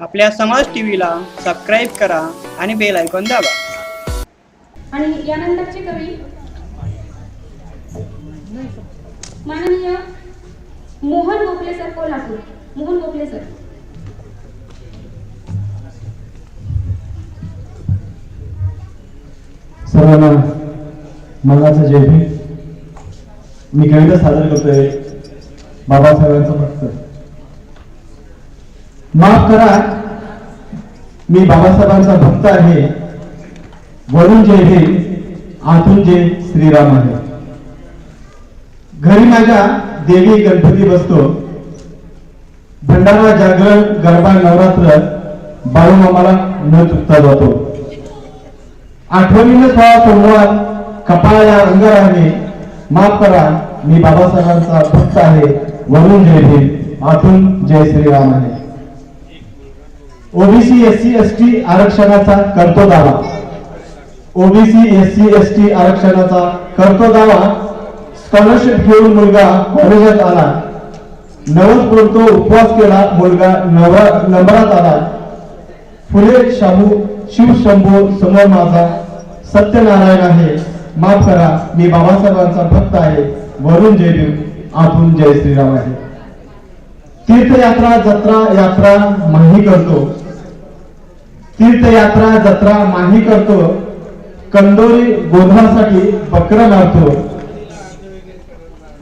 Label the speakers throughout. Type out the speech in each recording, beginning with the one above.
Speaker 1: आपल्या समाज टीव्हीला सबस्क्राईब करा आणि बेल आयकॉन दाबा.
Speaker 2: आणि यानंतरचे कवी? माननीय मोहन गोखले सर कोल्हापूर. मोहन गोखले सर.
Speaker 3: सर्वांना मनाचं जय भीम मी कविता सादर करतोय. बाबासाहेबांचं भक्त. माफ करा मी बाबासाहेबांचा भक्त आहे. वरून जय हे आतून जय श्रीराम आहे. घरी माझ्या देवी गणपती बसतो. भंडारा जागरण गरबा नवरात्र बाळूमामाला न चुकता जातो. आठवणीने सोळा सोमवार कपाळाला या अंगाराने माफ करा मी बाबासाहेबांचा भक्त आहे. वरून जय भीम आतून जय श्रीराम आहे. ओबीसी एससी एसटी आरक्षणाचा करतो दावा ओबीसी एससी एसटी आरक्षणाचा करतो दावा स्कॉलरशिप घेऊन मुलगा कॉलेजात आला. नवस बोलतो उपवास केला मुलगा नव नंबरात आला. फुले शाहू शिव शंभू समोर माझा सत्यनारायण आहे. माफ करा मी बाबासाहेबांचा भक्त आहे. वरून जय भीम आतून जय श्रीराम आहे. तीर्थयात्रा जत्रा यात्रा माही करतो. तीर्थयात्रा जत्रा माही करतो. कंदोरी गोधनासाठी बकर मारतो.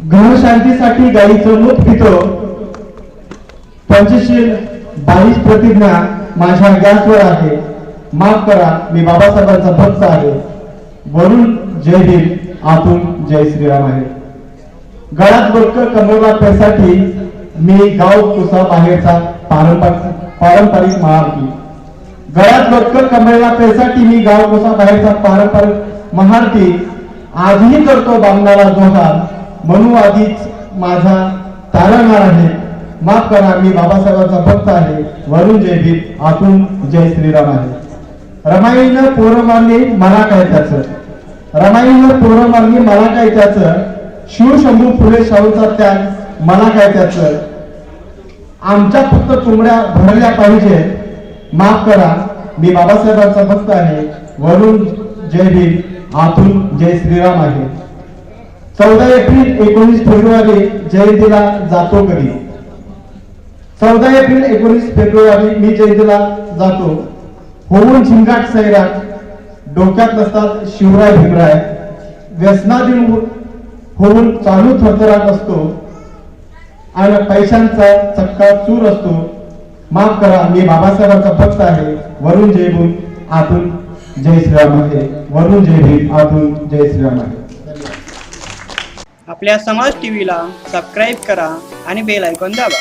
Speaker 3: घनशांतीसाठी गायीचं मूत पितो. पंचशील बावीस प्रतिज्ञा माझ्या गॅसवर आहे. माफ करा मी बाबासाहेबांचा भक्त आहे. वरून जय हिंद आतून जय श्रीराम आहे. गळ्यात बडक कमवला त्यासाठी मी गाव कुसा बाहेरचा पारंपरिक पारंपरिक महारती गळ्यात बडक कमरेला त्यासाठी मी गाव कुसा बाहेरचा पारंपरिक महारती आजही करतो बामणाला जोहार म्हणू आधीच माझा तारणार आहे. माफ करा मी बाबासाहेबांचा भक्त आहे. वरून जय भीम आतून जय श्रीराम आहे. रमाईनं पोरं मारली मला काय त्याच. रमाईनं पोरं मारली मला काय त्याच शिवशंभू फुले शाहूचा त्याग मला काय त्याच. आमच्या फक्त तुमड्या भरल्या पाहिजे. माफ करा मी बाबासाहेबांचा भक्त आहे. वरून जय भीम. आतून जय श्रीराम आहे. चौदा एप्रिल एकोणीस फेब्रुवारी जयंतीला जातो कधी? चौदा एप्रिल एकोणीस फेब्रुवारी मी जयंतीला जातो. होऊन झिंगाट सैराट. डोक्यात नसतात शिवराय भीमराय. व्यसनाधीन होऊन चालू थरथराट असतो. आणि पैशांचा चक्का चूर असतो. माफ करा मी बाबासाहेबांचा भक्त आहे. वरून जय भूम आतून जय श्रीराम आहे. वरून जय भीम आतून जय श्रीराम आहे.
Speaker 1: आपल्या समाज टीव्हीला सबस्क्राईब करा आणि बेल ऐकून दाबा.